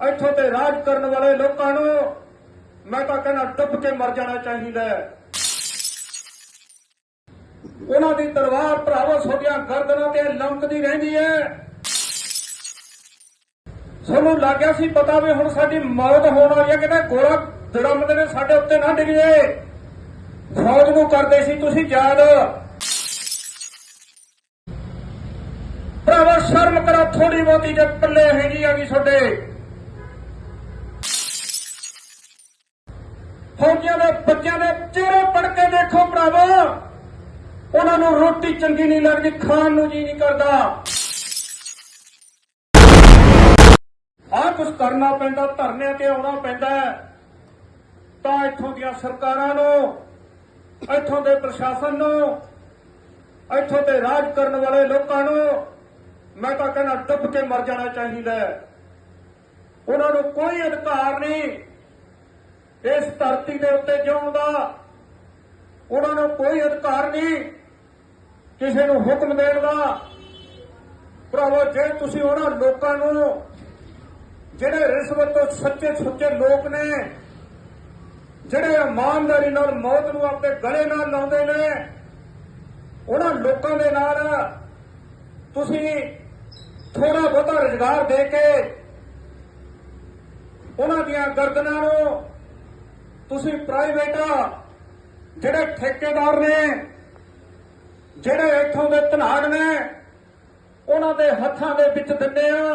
ਇੱਥੋਂ ਤੇ ਰਾਜ ਕਰਨ ਵਾਲੇ ਲੋਕਾਂ ਨੂੰ ਮੈਂ ਤਾਂ ਕਹਿੰਦਾ ਡੁੱਬ ਕੇ ਮਰ ਜਾਣਾ ਚਾਹੀਦਾ ਉਹਨਾਂ ਦੀ ਤਲਵਾਰ ਭਰਾਵੋ ਤੁਹਾਡੀਆਂ ਗਰਦਨਾਂ ਤੇ ਲੰਕਦੀ ਰਹਿੰਦੀ ਹੈ। ਸਾਨੂੰ ਲੱਗਿਆ ਸੀ ਪਤਾ ਵੀ ਹੁਣ ਸਾਡੀ ਮੌਤ ਹੋਣ ਵਾਲੀ ਹੈ, ਕਿਤੇ ਗੋਲਾ ਦੜਮਦੇ ਨੇ ਸਾਡੇ ਉੱਤੇ ਨਾ ਡਿੱਗ ਜੇ ਫੌਜ ਨੂੰ ਕਰਦੇ ਸੀ ਤੁਸੀਂ ਯਾਦ। ਭਰਾਵਾ, ਸ਼ਰਮ ਕਰੋ ਥੋੜੀ ਬਹੁਤੀ ਜੇ ਪੱਲੇ ਹੈਗੀ ਆ ਗਈ ਤੁਹਾਡੇ। ਫੌਜੀਆਂ ਦੇ ਬੱਚਿਆਂ ਦੇ ਚਿਹਰੇ ਪੜ ਕੇ ਦੇਖੋ ਭਰਾਵੋ। ਉਹਨਾਂ ਨੂੰ ਰੋਟੀ ਚੰਗੀ ਨਹੀਂ ਲੱਗਦੀ, ਖਾਣ ਨੂੰ ਜੀ ਨਹੀਂ ਕਰਦਾ। ਆਹ ਕੁਝ ਕਰਨਾ ਪੈਂਦਾ, ਧਰਨਿਆਂ ਤੇ ਆਉਣਾ ਪੈਂਦਾ ਤਾਂ ਇੱਥੋਂ ਦੀਆਂ ਸਰਕਾਰਾਂ ਨੂੰ, ਇੱਥੋਂ ਦੇ ਪ੍ਰਸ਼ਾਸਨ ਨੂੰ, ਇੱਥੋਂ ਦੇ ਰਾਜ ਕਰਨ ਵਾਲੇ ਲੋਕਾਂ ਨੂੰ ਮੈਂ ਤਾਂ ਕਹਿੰਦਾ ਡੁੱਬ ਕੇ ਮਰ ਜਾਣਾ ਚਾਹੀਦਾ ਉਹਨਾਂ ਨੂੰ ਕੋਈ ਅਧਿਕਾਰ ਨਹੀਂ। ਇਸ ਧਰਤੀ ਦੇ ਉੱਤੇ ਜਿਉਣ ਦਾ ਉਹਨਾਂ ਨੂੰ ਕੋਈ ਅਧਿਕਾਰ ਨਹੀਂ ਕਿਸੇ ਨੂੰ ਹੁਕਮ ਦੇਣ ਦਾ। ਭਰਾਵੋ, ਜੇ ਤੁਸੀਂ ਉਹਨਾਂ ਲੋਕਾਂ ਨੂੰ, ਜਿਹੜੇ ਰਿਸ਼ਵਤ ਤੋਂ ਸੱਚੇ ਸੁੱਚੇ ਲੋਕ ਨੇ, ਜਿਹੜੇ ਇਮਾਨਦਾਰੀ ਨਾਲ ਮੌਤ ਨੂੰ ਆਪਣੇ ਗਲੇ ਨਾਲ ਲਾਉਂਦੇ ਨੇ, ਉਹਨਾਂ ਲੋਕਾਂ ਦੇ ਨਾਲ ਤੁਸੀਂ ਥੋੜਾ ਬਹੁਤਾ ਰੁਜ਼ਗਾਰ ਦੇ ਕੇ ਉਹਨਾਂ ਦੀਆਂ ਗਰਦਨਾਂ ਨੂੰ ਤੁਸੀਂ ਪ੍ਰਾਈਵੇਟ, ਜਿਹੜੇ ਠੇਕੇਦਾਰ ਨੇ, ਜਿਹੜੇ ਇੱਥੋਂ ਦੇ ਧਨਾੜ ਨੇ, ਉਹਨਾਂ ਦੇ ਹੱਥਾਂ ਦੇ ਵਿੱਚ ਦਿੰਦੇ ਆ।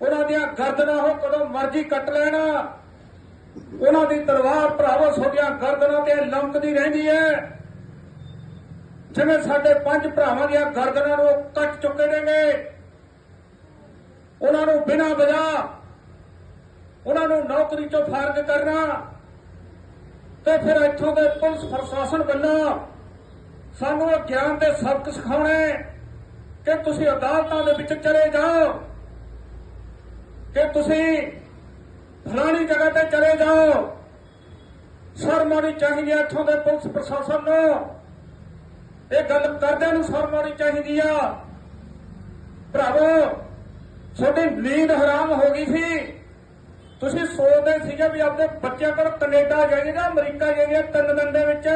ਉਹਨਾਂ ਦੀਆਂ ਗਰਦਨਾਂ ਉਹ ਕਦੋਂ ਮਰਜ਼ੀ ਕੱਟ ਲੈਣ। ਉਹਨਾਂ ਦੀ ਤਲਵਾਰ ਭਰਾਵੋ, ਤੁਹਾਡੀਆਂ ਗਰਦਨਾਂ ਤੇ ਲੰਕਦੀ ਰਹਿੰਦੀ ਹੈ। ਜਿਵੇਂ ਸਾਡੇ ਪੰਜ ਭਰਾਵਾਂ ਦੀਆਂ ਗਰਦਨਾਂ ਨੂੰ ਉਹ ਕੱਟ ਚੁੱਕੇ ਨੇਗੇ, ਉਹਨਾਂ ਨੂੰ ਬਿਨਾਂ ਵਜਾ ਉਹਨਾਂ ਨੂੰ ਨੌਕਰੀ ਤੋਂ ਫਾਰਗ ਕਰਨਾ ਤੇ ਫਿਰ ਇੱਥੋਂ ਦੇ ਪੁਲਿਸ ਪ੍ਰਸ਼ਾਸਨ ਵੱਲੋਂ ਸਾਨੂੰ ਇਹ ਗਿਆਨ ਦੇ ਸਬਕ ਸਿਖਾਉਣੇ ਕਿ ਤੁਸੀਂ ਅਦਾਲਤਾਂ ਦੇ ਵਿੱਚ ਚਲੇ ਜਾਓ, ਕਿ ਤੁਸੀਂ ਫਲਾਣੀ ਜਗ੍ਹਾ ਤੇ ਚਲੇ ਜਾਓ। ਸ਼ਰਮ ਆਉਣੀ ਚਾਹੀਦੀ ਹੈ ਇੱਥੋਂ ਦੇ ਪੁਲਿਸ ਪ੍ਰਸ਼ਾਸਨ ਨੂੰ। ਇਹ ਗੱਲ ਕਰਦਿਆਂ ਨੂੰ ਸ਼ਰਮ ਆਉਣੀ ਚਾਹੀਦੀ ਆ। ਭਰਾਵੋ, ਤੁਹਾਡੀ ਨੀਂਦ ਹਰਾਮ ਹੋ ਗਈ ਸੀ। ਤੁਸੀਂ ਸੋਚਦੇ ਸੀਗੇ ਵੀ ਆਪਣੇ ਬੱਚਿਆਂ ਕੋਲ ਕੈਨੇਡਾ ਜਾਈਏ ਜਾਂ ਅਮਰੀਕਾ ਜਾਈਏ, ਤਿੰਨ ਦਿਨ ਦੇ ਵਿੱਚ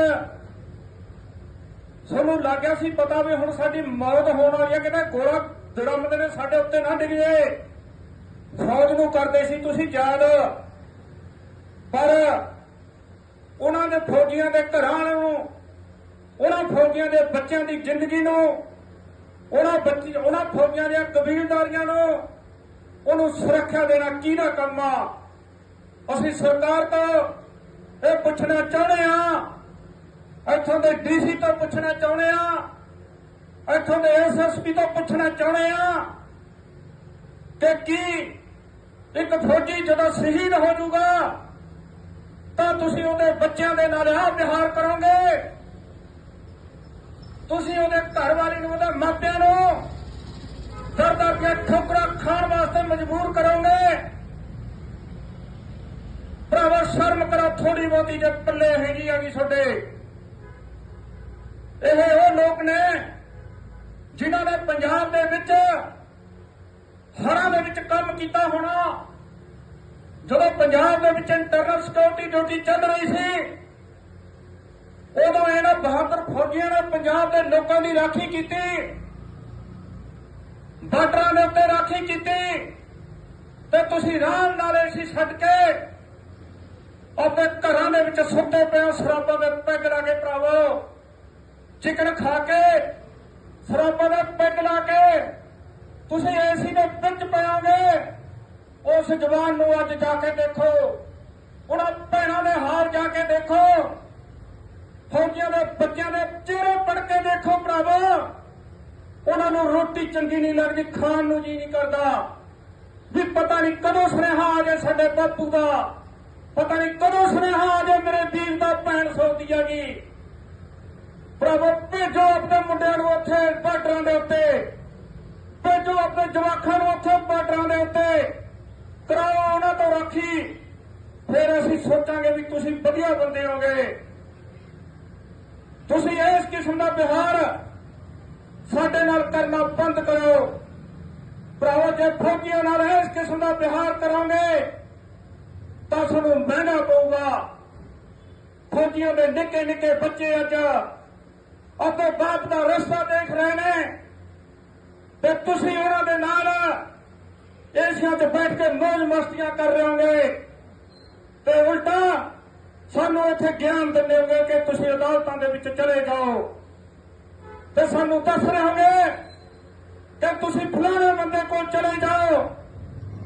ਸਾਨੂੰ ਲੱਗਿਆ ਸੀ ਪਤਾ ਵੀ ਹੁਣ ਸਾਡੀ ਮੌਤ ਹੋਣ ਵਾਲੀ ਹੈ, ਕਿਤੇ ਗੋਲਾ ਦੜਮਦੇ ਨੇ ਸਾਡੇ ਉੱਤੇ ਨਾ ਡਿੱਗ ਜੇ ਫੌਜ ਨੂੰ ਕਰਦੇ ਸੀ ਤੁਸੀਂ ਯਾਦ। ਪਰ ਉਹਨਾਂ ਦੇ ਫੌਜੀਆਂ ਦੇ ਘਰਾਂ ਨੂੰ, ਉਹਨਾਂ ਫੌਜੀਆਂ ਦੇ ਬੱਚਿਆਂ ਦੀ ਜ਼ਿੰਦਗੀ ਨੂੰ, ਉਹਨਾਂ ਬੱਚੀ ਉਹਨਾਂ ਫੌਜੀਆਂ ਦੀਆਂ ਕਬੀਲਦਾਰੀਆਂ ਨੂੰ ਉਹਨੂੰ ਸੁਰੱਖਿਆ ਦੇਣਾ ਕਿਹਦਾ ਕੰਮ ਆ? ਅਸੀਂ ਸਰਕਾਰ ਤੋਂ ਇਹ ਪੁੱਛਣਾ ਚਾਹੁੰਦੇ ਆ, ਇੱਥੋਂ ਦੇ ਡੀਸੀ ਤੋਂ ਪੁੱਛਣਾ ਚਾਹੁੰਦੇ ਆ, ਇੱਥੋਂ ਦੇ ਐਸਐਸਪੀ ਤੋਂ ਪੁੱਛਣਾ ਚਾਹੁੰਦੇ ਆ ਕਿ ਕੀ ਇੱਕ ਫੌਜੀ ਜਦੋਂ ਸ਼ਹੀਦ ਹੋ ਜਾਊਗਾ, ਤਾਂ ਤੁਸੀਂ ਉਹਦੇ ਬੱਚਿਆਂ ਦੇ ਨਾਲ ਆਹ ਵਿਹਾਰ ਕਰੋਗੇ? ਤੁਸੀਂ ਉਹਦੇ ਘਰ ਵਾਲੀ ਨੂੰ, ਉਹਦੇ ਮਾਪਿਆਂ ਨੂੰ ਦਰ ਦਰ ਕੇ ਠੋਕਰਾਂ ਖਾਣ ਵਾਸਤੇ ਮਜਬੂਰ ਕਰੋਗੇ। ਭਰਾਵਾ, ਸ਼ਰਮ ਕਰੋ ਥੋੜੀ ਬਹੁਤੀ ਜੇ ਪੱਲੇ ਹੈਗੀ ਆ ਗਈ ਤੁਹਾਡੇ। ਇਹ ਉਹ ਲੋਕ ਨੇ ਜਿਨ੍ਹਾਂ ਨੇ ਪੰਜਾਬ ਦੇ ਵਿੱਚ ਹਰਾਂ ਦੇ ਵਿੱਚ ਕੰਮ ਕੀਤਾ ਹੋਣਾ। ਜਦੋਂ ਪੰਜਾਬ ਦੇ ਵਿੱਚ ਇੰਟਰਨਲ ਸਿਕਿਉਰਿਟੀ ਡਿਊਟੀ ਚੱਲ ਰਹੀ ਸੀ, ਉਦੋਂ ਇਹਨਾਂ ਬਹਾਦਰ ਫੌਜੀਆਂ ਨੇ ਪੰਜਾਬ ਦੇ ਲੋਕਾਂ ਦੀ ਰਾਖੀ ਕੀਤੀ। ਬਾਰਡਰਾਂ ਦੇ ਉੱਤੇ ਰਾਖੀ ਕੀਤੀ ਤੇ ਤੁਸੀਂ ਰਾਮ ਨਾਲੇ ਸੀ ਛੱਡ ਕੇ ਆਪਣੇ ਘਰਾਂ ਦੇ ਵਿੱਚ ਸੁੱਤੇ ਪਏ ਹੋ, ਸ਼ਰਾਬਾਂ ਦੇ ਪੈਗ ਲਾ ਕੇ ਭਰਾਵੋ। ਚਿਕਨ ਖਾ ਕੇ, ਸ਼ਰਾਬਾਂ ਦੇ ਪੈਗ ਲਾ ਕੇ ਤੁਸੀਂ ਏਸੀ ਦੇ ਵਿੱਚ ਪਿਆਓਗੇ ਉਸ ਜਵਾਨ ਨੂੰ ਅੱਜ ਜਾ ਕੇ ਦੇਖੋ, ਉਹਨਾਂ ਭੈਣਾਂ ਦੇ ਹਾਰ ਜਾ ਕੇ ਦੇਖੋ। ਫੌਜੀਆਂ ਦੇ ਬੱਚਿਆਂ ਦੇ ਚਿਹਰੇ ਪੜ ਕੇ ਦੇਖੋ ਭਰਾਵੋ। ਉਹਨਾਂ ਨੂੰ ਰੋਟੀ ਚੰਗੀ ਨਹੀਂ ਲੱਗਦੀ, ਖਾਣ ਨੂੰ ਜੀ ਨਹੀਂ ਕਰਦਾ। ਵੀ ਪਤਾ ਨਹੀਂ ਕਦੋਂ ਸੁਨੇਹਾ ਆ ਜਾਏ ਸਾਡੇ ਬਾਪੂ ਦਾ। ਪਤਾ ਨਹੀਂ ਕਦੋਂ ਸੁਨੇਹਾ ਆ ਜਾਏ ਮੇਰੇ ਵੀਰ ਦਾ, ਭੈਣ ਸੋਦੀ ਹੈਗੀ। ਪ੍ਰਭੂ ਭੇਜੋ ਆਪਣੇ ਮੁੰਡਿਆਂ ਨੂੰ ਉੱਥੇ ਬਾਰਡਰਾਂ ਦੇ ਉੱਤੇ। ਭੇਜੋ ਆਪਣੇ ਜਵਾਖਾਂ ਨੂੰ ਉੱਥੇ ਬਾਰਡਰਾਂ ਦੇ ਉੱਤੇ। ਕਰਾਓ ਉਹਨਾਂ ਤੋਂ ਰਾਖੀ। ਫਿਰ ਅਸੀਂ ਸੋਚਾਂਗੇ ਵੀ ਤੁਸੀਂ ਵਧੀਆ ਬੰਦੇ ਹੋਗੇ ਤੁਸੀਂ ਇਸ ਕਿਸਮ ਦਾ ਵਿਹਾਰ ਸਾਡੇ ਨਾਲ ਕਰਨਾ ਬੰਦ ਕਰੋ ਭਰਾਵੋ, ਜੇ ਫੌਜੀਆਂ ਨਾਲ ਇਸ ਕਿਸਮ ਦਾ ਵਿਹਾਰ ਕਰੋਗੇ, ਤਾਂ ਸਾਨੂੰ ਮਹਿਣਾ ਪਊਗਾ। ਫੌਜੀਆਂ ਦੇ ਨਿੱਕੇ ਨਿੱਕੇ ਬੱਚੇ ਅੱਜ ਅਤੇ ਬਾਪ ਦਾ ਰਸਤਾ ਦੇਖ ਰਹੇ ਨੇ। ਤੇ ਤੁਸੀਂ ਉਹਨਾਂ ਦੇ ਨਾਲ ਏਸ਼ੀਆ 'ਚ ਬੈਠ ਕੇ ਮौज ਮਸਤੀਆਂ ਕਰ ਰਹੇ ਹੋਗੇ ਤੇ ਉਲਟਾ ਸਾਨੂੰ ਇੱਥੇ ਗਿਆਨ ਦਿੰਦੇ ਹੋਗੇ ਕਿ ਤੁਸੀਂ ਅਦਾਲਤਾਂ ਦੇ ਵਿੱਚ ਚਲੇ ਜਾਓ। ਤੇ ਸਾਨੂੰ ਦੱਸ ਰਹੇ ਹੋਗੇ ਕਿ ਤੁਸੀਂ ਫਲਾਣੇ ਬੰਦੇ ਕੋਲ ਚਲੇ ਜਾਓ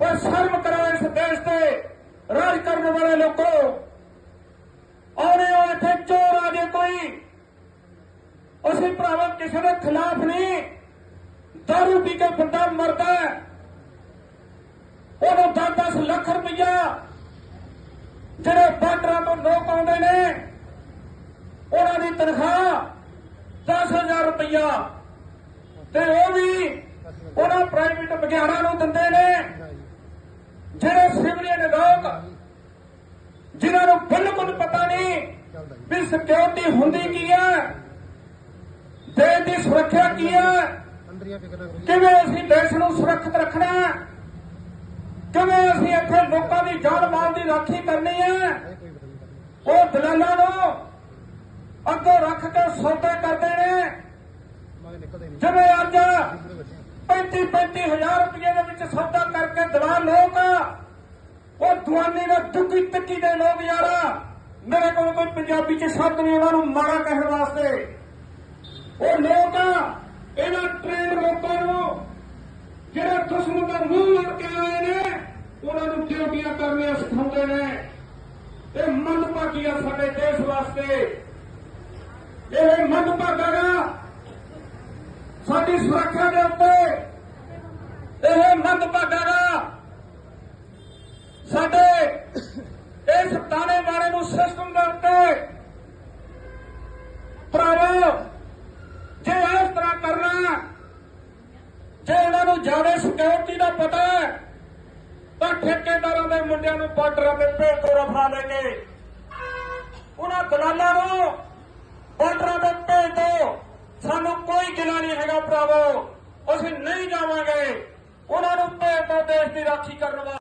ਉਹ ਸ਼ਰਮ ਕਰੋ ਇਸ ਦੇਸ਼ ਤੇ, ਰਾਜ ਕਰਨ ਵਾਲੇ ਲੋਕੋ। ਆਉਣੇ ਹੋ ਇੱਥੇ ਚੋਰ ਆ ਜੇ ਕੋਈ। ਅਸੀਂ ਭਰਾਵਾ, ਕਿਸੇ ਦੇ ਖਿਲਾਫ ਨਹੀਂ। ਦਾਰੂ ਪੀ ਕੇ ਬੰਦਾ ਮਰਦਾ ਉਹਨੂੰ 10-10 ਲੱਖ ਰੁਪਈਆ ਜਿਹੜੇ ਬਾਰਡਰਾਂ ਤੋਂ ਲੋਕ ਆਉਂਦੇ ਨੇ, ਉਹਨਾਂ ਦੀ ਤਨਖਾਹ 10000 ਰੁਪਇਆ ਤੇ ਉਹ ਵੀ ਉਹਨਾਂ ਪ੍ਰਾਈਵੇਟ ਵਿਗਿਆਨਾਂ ਨੂੰ ਦਿੰਦੇ ਨੇ। ਜਿਹੜੇ ਸਿਵਲੀਅਨ ਲੋਕ, ਜਿਨ੍ਹਾਂ ਨੂੰ ਬਿਲਕੁਲ ਪਤਾ ਨਹੀਂ ਵੀ ਸਿਕਿਉਰਿਟੀ ਹੁੰਦੀ ਕੀ ਹੈ, ਦੇਸ਼ ਦੀ ਸੁਰੱਖਿਆ ਕੀ ਹੈ, ਕਿਵੇਂ ਅਸੀਂ ਦੇਸ਼ ਨੂੰ ਸੁਰੱਖਿਅਤ ਰੱਖਣਾ ਹੈ, ਕਿਵੇਂ ਅਸੀਂ ਇੱਥੇ ਲੋਕਾਂ ਦੀ ਜਾਨ ਮਾਲ ਦੀ ਰਾਖੀ ਕਰਨੀ ਹੈ, ਉਹ ਦਲਾਲਾਂ ਨੂੰ ਅੱਗੋਂ ਰੱਖ ਕੇ ਸੌਦੇ ਕਰਦੇ ਨੇ। ਜਿਵੇਂ ਅੱਜ ਪੂਰੇ ਬੱਚੇ 35 35000 ਰੁਪਏ ਦੇ ਵਿੱਚ ਸੌਦਾ ਕਰਕੇ ਦਲਾਲ ਲੋਕ ਉਹ ਦੁਆਨੀ ਦੇ ਦੁੱਕੀ ਤੱਕੀ ਦੇ ਲੋਕ ਯਾਰਾ, ਮੇਰੇ ਕੋਲ ਕੋਈ ਪੰਜਾਬੀ ਚ ਸ਼ਬਦ ਨਹੀਂ, ਉਹਨਾਂ ਨੂੰ ਮਾੜਾ ਕਹਿਣ ਵਾਸਤੇ। ਉਹ ਲੋਕ ਇਹਨਾਂ ਟ੍ਰੇਨ ਲੋਕਾਂ ਨੂੰ, ਜਿਹੜੇ ਦੁਸ਼ਮਣ ਦਾ ਮੂੰਹ ਲੜ ਕੇ ਆਏ ਨੇ, ਉਹਨਾਂ ਨੂੰ ਡਿਊਟੀਆਂ ਕਰਨੀਆਂ ਸਿਖਾਉਂਦੇ ਨੇ। ਇਹ ਮੰਦਭਾਗੀ ਆ ਸਾਡੇ ਦੇਸ਼ ਵਾਸਤੇ। ਇਹ ਮੰਦਭਾਗਾ ਸਾਡੀ ਸੁਰੱਖਿਆ ਦੇ ਉੱਤੇ ਇਹ ਮੰਦਭਾਗਾ ਗਾ ਸਾਡੇ ਇਸ ਤਾਣੇ ਬਾਣੇ ਨੂੰ ਸਿਸਟਮ ਦੇ ਉੱਤੇ ਭਰਾਵੋ, ਜੇ ਇਸ ਤਰ੍ਹਾਂ ਕਰਨਾ, ਜੇ ਇਹਨਾਂ ਨੂੰ ਜ਼ਿਆਦਾ ਸਿਕਿਉਰਿਟੀ ਦਾ ਪਤਾ ਹੈ, ਤਾਂ ਠੇਕੇਦਾਰਾਂ ਦੇ ਮੁੰਡਿਆਂ ਨੂੰ ਬਾਰਡਰਾਂ ਤੇ ਭੇਜ ਦੋ ਰਫਾ ਲੈ ਕੇ, ਉਹਨਾਂ ਦਲਾਲਾਂ ਨੂੰ ਬਾਰਡਰਾਂ ਤੇ ਭੇਜ ਦੋ ਸਾਨੂੰ ਕੋਈ ਗਿਲਾ ਨਹੀਂ ਹੈਗਾ ਭਰਾਵੋ ਅਸੀਂ ਨਹੀਂ ਜਾਵਾਂਗੇ ਉਹਨਾਂ ਨੂੰ ਭੇਜ ਦੋ ਦੇਸ਼ ਦੀ ਰਾਖੀ ਕਰਨ ਵਾਸਤੇ